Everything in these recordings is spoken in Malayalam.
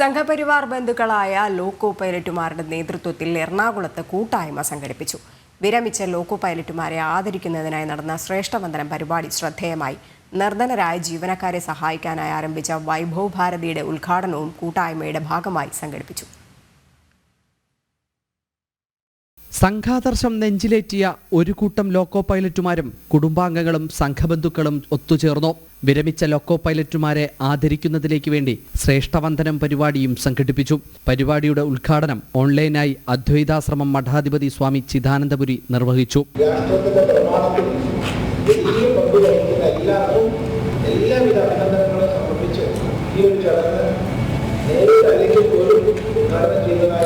സംഘപരിവാർ ബന്ധുക്കളായ ലോക്കോ പൈലറ്റുമാരുടെ നേതൃത്വത്തിൽ എറണാകുളത്ത് കൂട്ടായ്മ സംഘടിപ്പിച്ചു. വിരമിച്ച ലോക്കോ പൈലറ്റുമാരെ ആദരിക്കുന്നതിനായി നടന്ന ശ്രേഷ്ഠവന്ദനം പരിപാടി ശ്രദ്ധേയമായി. നിർധനരായ ജീവനക്കാരെ സഹായിക്കാനായി ആരംഭിച്ച വൈഭവ് ഭാരതിയുടെ ഉദ്ഘാടനവും കൂട്ടായ്മയുടെ ഭാഗമായി സംഘടിപ്പിച്ചു. സംഘാദർശം നെഞ്ചിലേറ്റിയ ഒരു കൂട്ടം ലോക്കോ പൈലറ്റുമാരും കുടുംബാംഗങ്ങളും സംഘബന്ധുക്കളും ഒത്തുചേർന്നു. വിരമിച്ച ലോക്കോ പൈലറ്റുമാരെ ആദരിക്കുന്നതിലേക്ക് വേണ്ടി ശ്രേഷ്ഠവന്ദനം പരിപാടിയും സംഘടിപ്പിച്ചു. പരിപാടിയുടെ ഉദ്ഘാടനം ഓൺലൈനായി അദ്വൈതാശ്രമം മഠാധിപതി സ്വാമി ചിദാനന്ദപുരി നിർവഹിച്ചു. എല്ലാവിധ അഭിനന്ദനങ്ങളും സമർപ്പിച്ച് ഈ ഒരു ചടങ്ങ് നേരിട്ട് അല്ലെങ്കിൽ പോലും ഉദ്ഘാടനം ചെയ്തതായിട്ട്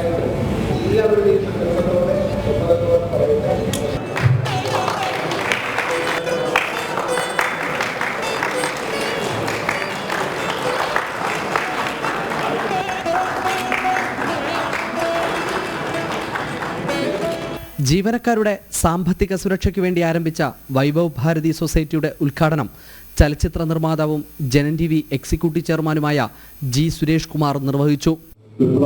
ജീവനക്കാരുടെ സാമ്പത്തിക സുരക്ഷയ്ക്ക് വേണ്ടി ആരംഭിച്ച വൈഭവ് ഭാരതി സൊസൈറ്റിയുടെ ഉദ്ഘാടനം ചലച്ചിത്ര നിർമ്മാതാവും ജനൻ ടി വി എക്സിക്യൂട്ടീവ് ചെയർമാനുമായ ജി സുരേഷ് കുമാർ നിർവഹിച്ചു. ഇപ്പോൾ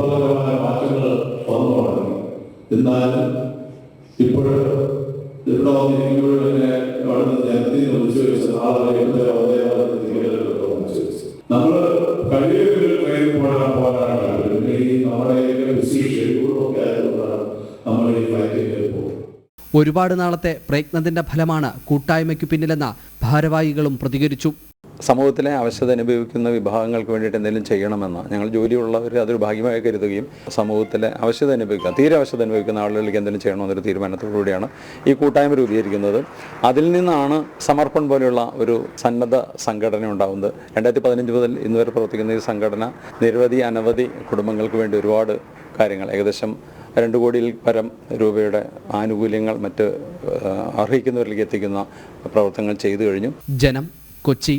ഒരുപാട് നാളത്തെ പ്രയത്നത്തിന്റെ ഫലമാണ് കൂട്ടായ്മയ്ക്ക് പിന്നിലെന്ന ഭാരവാഹികളും പ്രതികരിച്ചു. സമൂഹത്തിലെ അവശത അനുഭവിക്കുന്ന വിഭാഗങ്ങൾക്ക് വേണ്ടിയിട്ട് എന്തെങ്കിലും ചെയ്യണമെന്ന് ഞങ്ങൾ ജോലിയുള്ളവർ അതൊരു ഭാഗ്യമായി കരുതുകയും സമൂഹത്തിലെ അവശത അനുഭവിക്കുക തീരെ അവശത അനുഭവിക്കുന്ന ആളുകളിലേക്ക് എന്തെങ്കിലും ചെയ്യണമെന്നൊരു തീരുമാനത്തോടുകൂടിയാണ് ഈ കൂട്ടായ്മ രൂപീകരിക്കുന്നത്. അതിൽ നിന്നാണ് സമർപ്പൺ പോലെയുള്ള ഒരു സന്നദ്ധ സംഘടന ഉണ്ടാകുന്നത് രണ്ടായിരത്തി പതിനഞ്ച് മുതൽ ഇന്നുവരെ പ്രവർത്തിക്കുന്ന ഈ സംഘടന നിരവധി അനവധി കുടുംബങ്ങൾക്ക് വേണ്ടി ഒരുപാട് കാര്യങ്ങൾ ഏകദേശം രണ്ട് കോടിയിൽ പരം രൂപയുടെ ആനുകൂല്യങ്ങൾ മറ്റ് അർഹിക്കുന്നവരിലേക്ക് എത്തിക്കുന്ന പ്രവർത്തനങ്ങൾ ചെയ്തു കഴിഞ്ഞു. ജനം കൊച്ചി